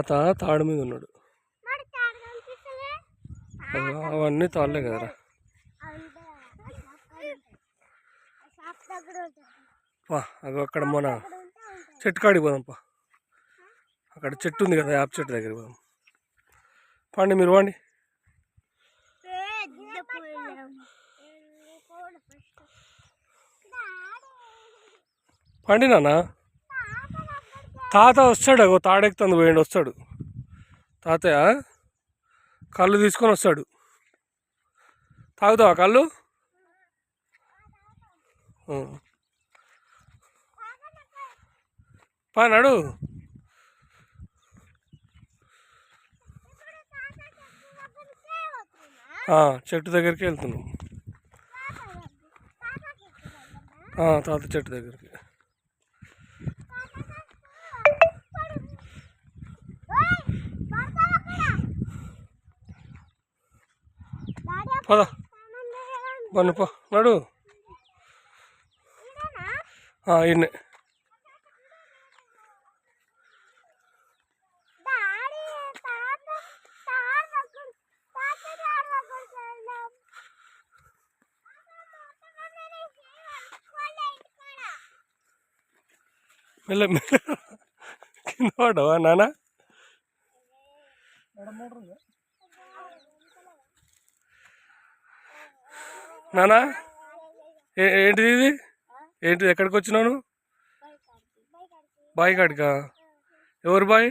తాత తాడు మీద ఉన్నాడు. అవన్నీ తాళ్ళే కదరా. పా అగో అక్కడ మన చెట్టు కాడికి పోదాం పా. అక్కడ చెట్టు ఉంది కదా యాప్ చెట్టు దగ్గరికి పోదాం. పండి మీరు పండి. పండి నాన్న. తాత వస్తాడు అగో తాడెక్తుంది పోయిండు వస్తాడు. తాతయ్య కళ్ళు తీసుకొని వస్తాడు. తాగుతావా కళ్ళు? పానాడు పా నడు. చెట్టు దగ్గరికి వెళ్తున్నాం. తాత చెట్టు దగ్గరికి. పద. పన్ను పో. నడు. ఇన్నే మెల్ల మెల్ల. కింద పడ్డావా నాన్న? నానా? ఏ ఏంటిది ఇది? ఏంటిది ఎక్కడికి వచ్చినావు నువ్వు? బాయ్ కాడికా? ఎవరు బాయ్?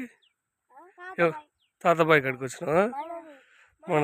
తాత బాయ్ కాడికి వచ్చినావా? మన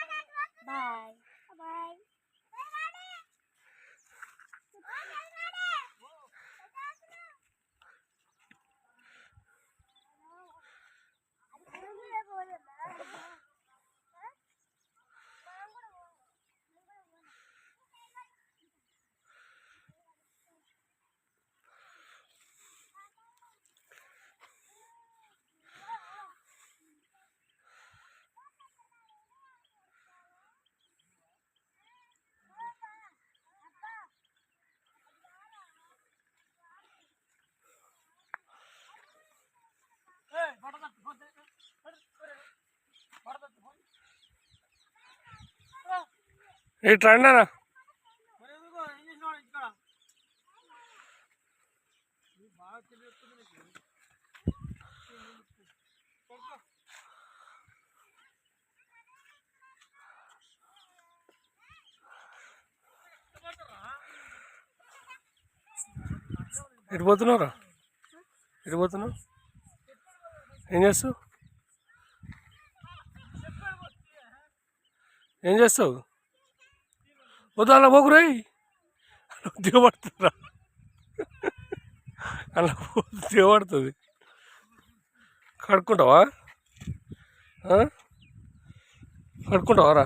ఇటు రండి అన్న ఎటు పోతున్నావురా? ఎటు పోతున్నావు? ఏం చేస్తావు? ఏం చేస్తావు? వద్దు అలా పోకురాయి దిగబడుతుందా అలా దిగబడుతుంది కడుక్కుంటావా? కడుక్కుంటావారా కడుక్కుంటావా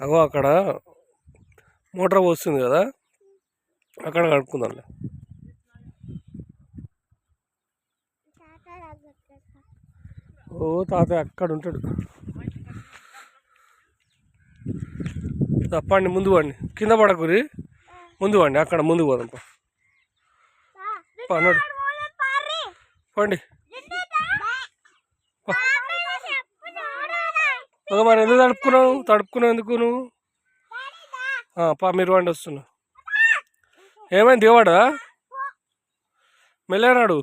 అగో అక్కడ మోటార్ పోస్తుంది కదా అక్కడ కడుక్కుందాంలే. ఓ తాతయ్య అక్కడ ఉంటాడు. తప్పండి ముందు పండి కింద పడకురి. ముందు పండి అక్కడ ముందు పోదాం పా. పండి. మరి ఎందుకు తడుపుకున్నావు? తడుపుకున్నావు ఎందుకు నువ్వు? పా మీరు వండి వస్తున్నావు ఏమైంది దిగవాడా మెల్లనాడు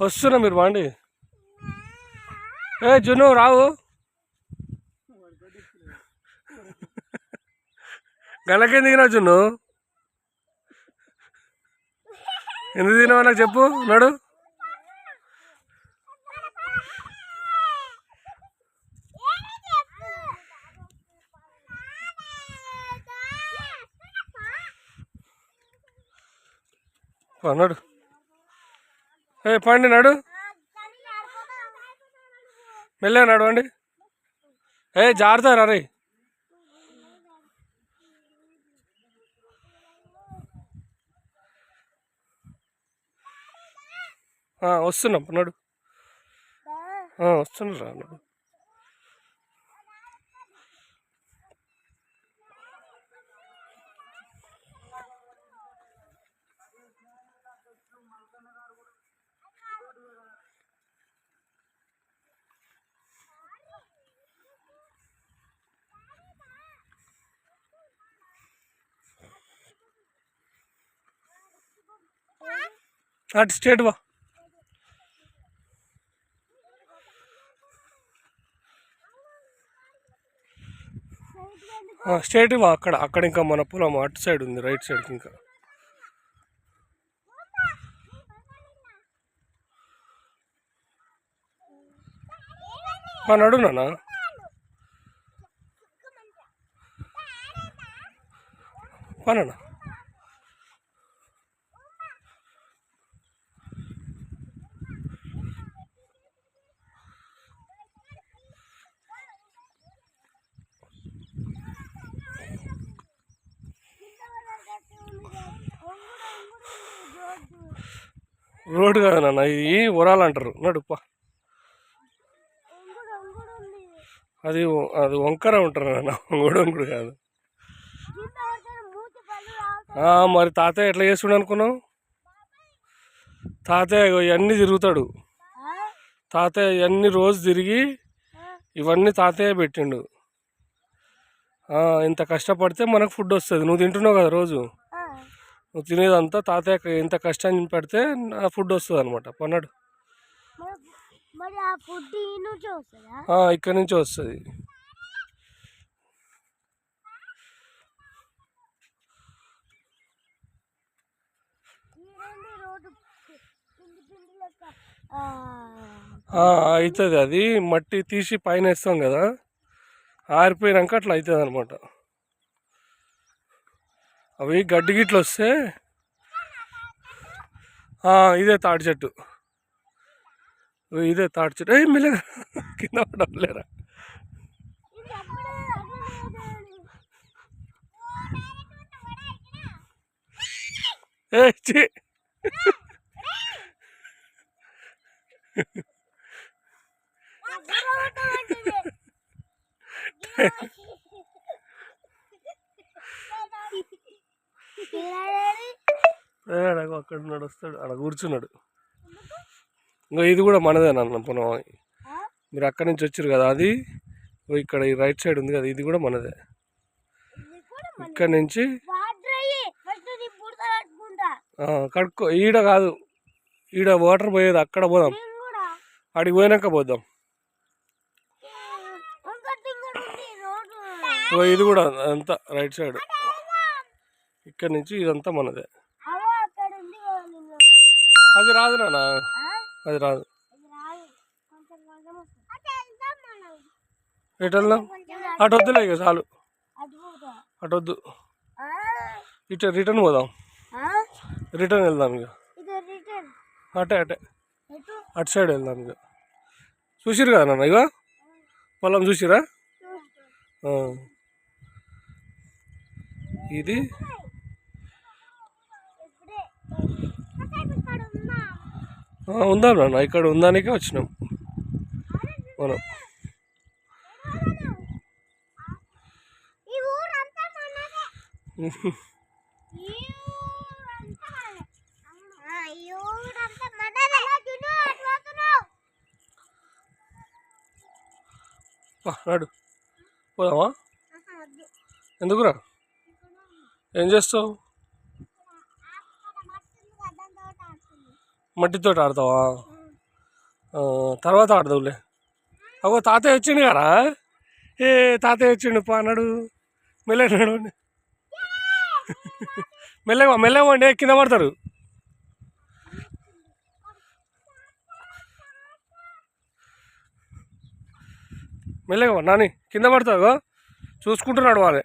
వస్తున్నా మీరు వాండి ఏ జును రావు. గలకేం దిగినా జున్ను? ఎందు దిగినావా నాకు చెప్పు నడు. అన్నాడు ఏ పండి నాడు. మెల్లగా నడవండి. ఏ జారుతారు రే వస్తున్నాం నడు. ఆ, వస్తున్నారు నడు. అటు స్టేట్ వా స్టేట్ వా అక్కడ. అక్కడ ఇంకా మన పొలం అటు సైడ్ ఉంది రైట్ సైడ్కి ఇంకా. ఆ, నడు నాన్న. పనన్నా రోడ్డు కాదు నాన్న ఇది ఉరాలు అంటారు నడుపా అది అది వంకర ఉంటారు నాన్న ఒంగుడు వంకుడు కాదు. మరి తాతయ్య ఎట్లా చేస్తుండ అనుకున్నావు? తాతయ్య ఇవన్నీ తిరుగుతాడు. తాతయ్య ఇవన్నీ రోజు తిరిగి ఇవన్నీ తాతయ్య పెట్టిండు. ఇంత కష్టపడితే మనకు ఫుడ్ వస్తుంది. నువ్వు తింటున్నావు కదా రోజు? నువ్వు తినేదంతా తాతయ్య ఇంత కష్టం పెడితే నా ఫుడ్ వస్తుంది? అనమాట పన్నాడు ఇక్కడి నుంచి వస్తుంది. అవుతుంది అది. మట్టి తీసి పైన వేస్తాం కదా. ఆరిపోయినాక అట్లా అవుతుంది అనమాట అవి గడ్డి గిట్లు వస్తే ఇదే తాటి చెట్టు. ఇదే తాటి చెట్టు. ఏ మెల్లగా కింద పడలేరా ఏ చి అక్కడ నడుస్తాడు అక్కడ కూర్చున్నాడు. ఇంకా ఇది కూడా మనదే నాన్న పొలం మీరు అక్కడి నుంచి వచ్చారు కదా అది. ఓ ఇక్కడ ఈ రైట్ సైడ్ ఉంది కదా ఇది కూడా మనదే. ఇక్కడ నుంచి కడుక్కో. ఈడ కాదు. ఈడ వాటర్ పోయేది అక్కడ పోదాం. అడిగి ఆడికి పోయినాక పోదాం ఓ ఇది కూడా అంతా రైట్ సైడ్. ఇక్కడ నుంచి ఇదంతా మనదే. అది రాదు నాన్న? అది రాదు. ఎటు వెళ్దాం? అటు వద్దులే ఇక చాలు. అటు వద్దు? ఇటు రిటర్న్ పోదాం? రిటర్న్ వెళ్దాం ఇక. అటే అటే. అటు సైడ్ వెళ్దాం ఇక. చూసిరు కదా నాన్న ఇక పొలం చూసిరా. ఇది ఉందా నాన్న ఇక్కడ ఉందానికే వచ్చినాం. మనం. నాడు. పోదామా. ఎందుకురా? ఏం చేస్తావు అక్కడ మట్టుంది కదా, దాంతోటి ఆడుతుంది. మట్టితో ఆడతావా? తర్వాత ఆడదావులే. అగో తాతయ్య వచ్చిండు కదా? ఏ తాతయ్య వచ్చిండు పా అన్నాడు. మెల్లగా మెల్లగా మెల్లగా కింద పడతారు. మెల్లగా నాని కింద పడతావు చూసుకుంటున్నాడు వాళ్ళే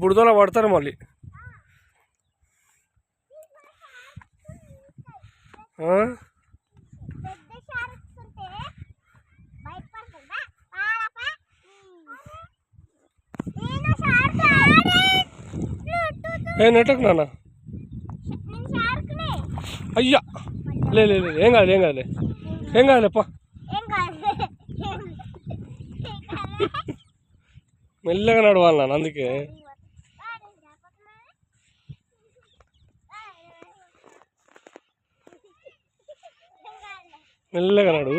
బుడిదలో పడతారు మళ్ళీ. ఏ నెట్టకు నాన్న? అయ్యా. లే లే లే, ఏం కాదు ఏం కాదులే. ఏం కాదులే పా. ఏం కాదు మెల్లగా నడవాలి నాన్న అందుకే. మెల్లగా నాడు.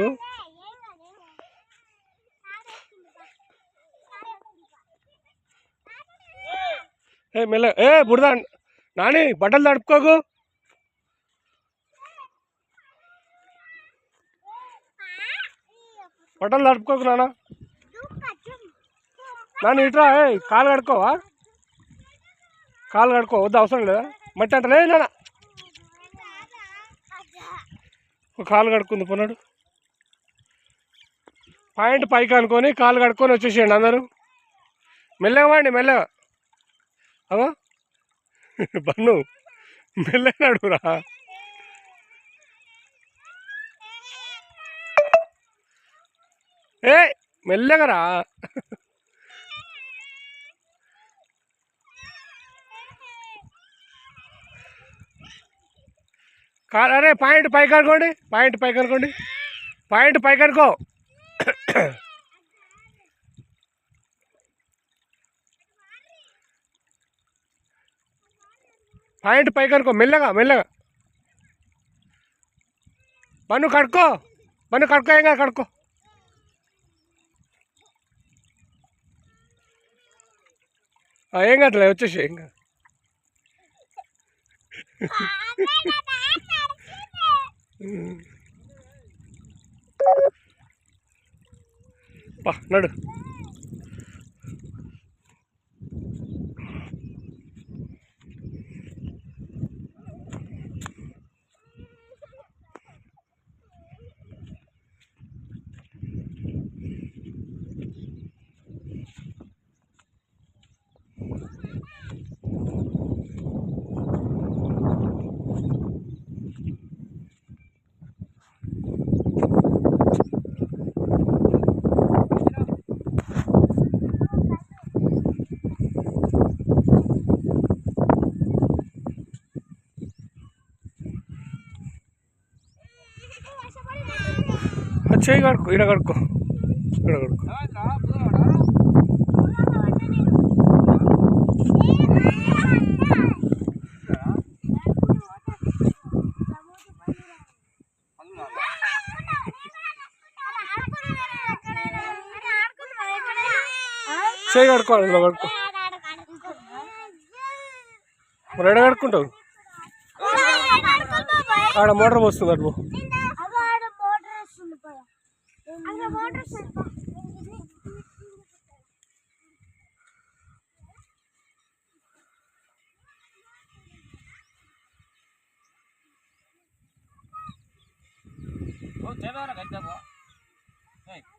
ఏ మెల్ల ఏ బురద నాని బట్టలు తడుపుకోకు. బట్టలు తడుపుకోకు నాన్న. నాన్న ఇట్రా ఏ కాలు కడుకోవా కాలు కడుకో వద్దు అవసరం లేదా? మట్టి అంటలే నాన్న. ఒక కాలు కడుక్కుంది పోనాడు. పాయింట్ పైకి అనుకొని కాలు కడుక్కొని వచ్చేసేయండి అందరూ. మెల్లగా వాడి మెల్లగా. అవా బన్ను మెల్లగా నడురా ఏ మెల్లగా రా కాదు అరే పాయింట్ పైకి అనుకోండి పాయింట్ పైకి అనుకోండి పాయింట్ పైకి అనుకో పాయింట్ పైకి అనుకో మెల్లగా మెల్లగా. పన్ను కడుక్కో. పన్ను కడుక్కో ఏం కాదు కడుక్కో. ఏం కాదులే వచ్చేసి ఏం కాదు. పా నడు. చేయి కడుకో ఇక్కడ కడుకో ఇక్కడ కడుకో చేయి కడుకోవాలి ఇలా కడుకో మరి ఎడ కడుక్కుంటావు? ఆడ మోటార్ పోస్తుంది అటు పో.